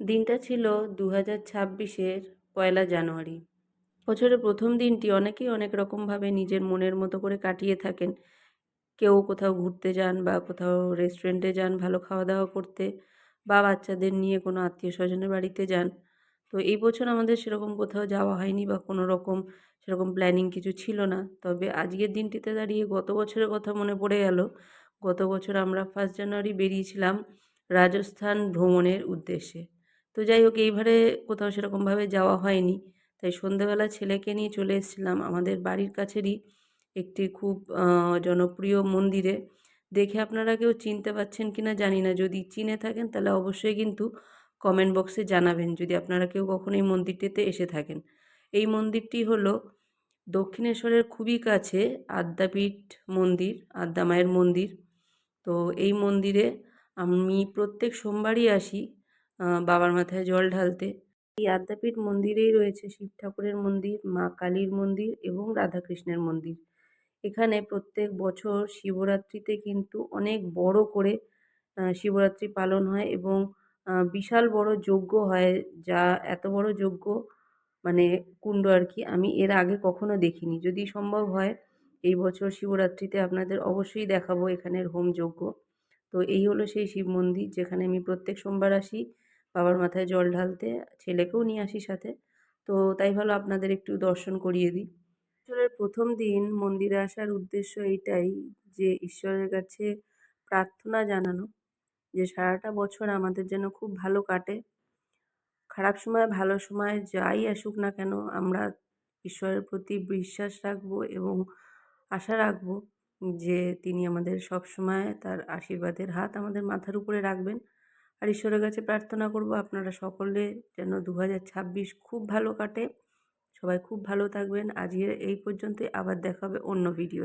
দিনটা ছিল দু হাজার ছাব্বিশের পয়লা জানুয়ারি। বছরের প্রথম দিনটি অনেকেই অনেক রকমভাবে নিজের মনের মতো করে কাটিয়ে থাকেন। কেউ কোথাও ঘুরতে যান বা কোথাও রেস্টুরেন্টে যান ভালো খাওয়া দাওয়া করতে বা বাচ্চাদের নিয়ে কোনো আত্মীয় স্বজনের বাড়িতে যান। তো এই বছর আমাদের সেরকম কোথাও যাওয়া হয়নি বা কোনো রকম সেরকম প্ল্যানিং কিছু ছিল না। তবে আজকের দিনটিতে দাঁড়িয়ে গত বছরের কথা মনে পড়ে গেল। গত বছর আমরা ফার্স্ট জানুয়ারি বেরিয়েছিলাম রাজস্থান ভ্রমণের উদ্দেশ্যে। তো যাই হোক এইবারে কোথাও সেরকমভাবে যাওয়া হয়নি। তাই সন্ধেবেলা ছেলেকে নিয়ে চলে এসেছিলাম। আমাদের বাড়ির কাছেরই একটি খুব জনপ্রিয় মন্দিরে। দেখে আপনারা কেউ চিনতে পারছেন কি না জানি না। যদি চিনে থাকেন, তাহলে অবশ্যই কিন্তু কমেন্ট বক্সে জানাবেন। যদি আপনারা কেউ কখনো এই মন্দিরটিতে এসে থাকেন। এই মন্দিরটি হলো দক্ষিণেশ্বরের খুবই কাছে আদ্যাপীঠ মন্দির, আদ্যা মায়ের মন্দির। তো এই মন্দিরে আমি প্রত্যেক সোমবারই আসি। বাবার মাথায় জল ঢালতে। এই আদ্যাপীঠ মন্দিরেই রয়েছে শিব ঠাকুরের মন্দির, মা কালীর মন্দির এবং রাধাকৃষ্ণের মন্দির। এখানে প্রত্যেক বছর শিবরাত্রিতে কিন্তু অনেক বড় করে শিবরাত্রি পালন হয় এবং বিশাল বড় যজ্ঞ হয় যা এত বড় যজ্ঞ মানে কুণ্ড আর কি, আমি এর আগে কখনো দেখিনি। যদি সম্ভব হয়, এই বছর শিবরাত্রিতে আপনাদের অবশ্যই দেখাবো এখানের হোম যজ্ঞ। তো এই হলো সেই শিব মন্দির, যেখানে আমি প্রত্যেক সোমবার আসি। বাবার মাথায় জল ঢালতে, ছেলেকেও নিয়ে আসি সাথে। তো তাই ভালো আপনাদের একটু দর্শন করিয়ে দিই। বছরের প্রথম দিন মন্দিরে আসার উদ্দেশ্য এইটাই যে ঈশ্বরের কাছে প্রার্থনা জানানো, যে সারাটা বছর আমাদের যেন খুব ভালো কাটে। খারাপ সময়, ভালো সময় যাই আসুক না কেন, আমরা ঈশ্বরের প্রতি বিশ্বাস রাখব এবং আশা রাখব যে তিনি আমাদের সব সময় তার আশীর্বাদের হাত আমাদের মাথার উপরে রাখবেন। আর ঈশ্বরের কাছে প্রার্থনা করব আপনারা সকলে যেন দু হাজার ছাব্বিশ খুব ভালো কাটে। সবাই খুব ভালো থাকবেন। আজকে এই পর্যন্তই। আবার দেখাবে অন্য ভিডিও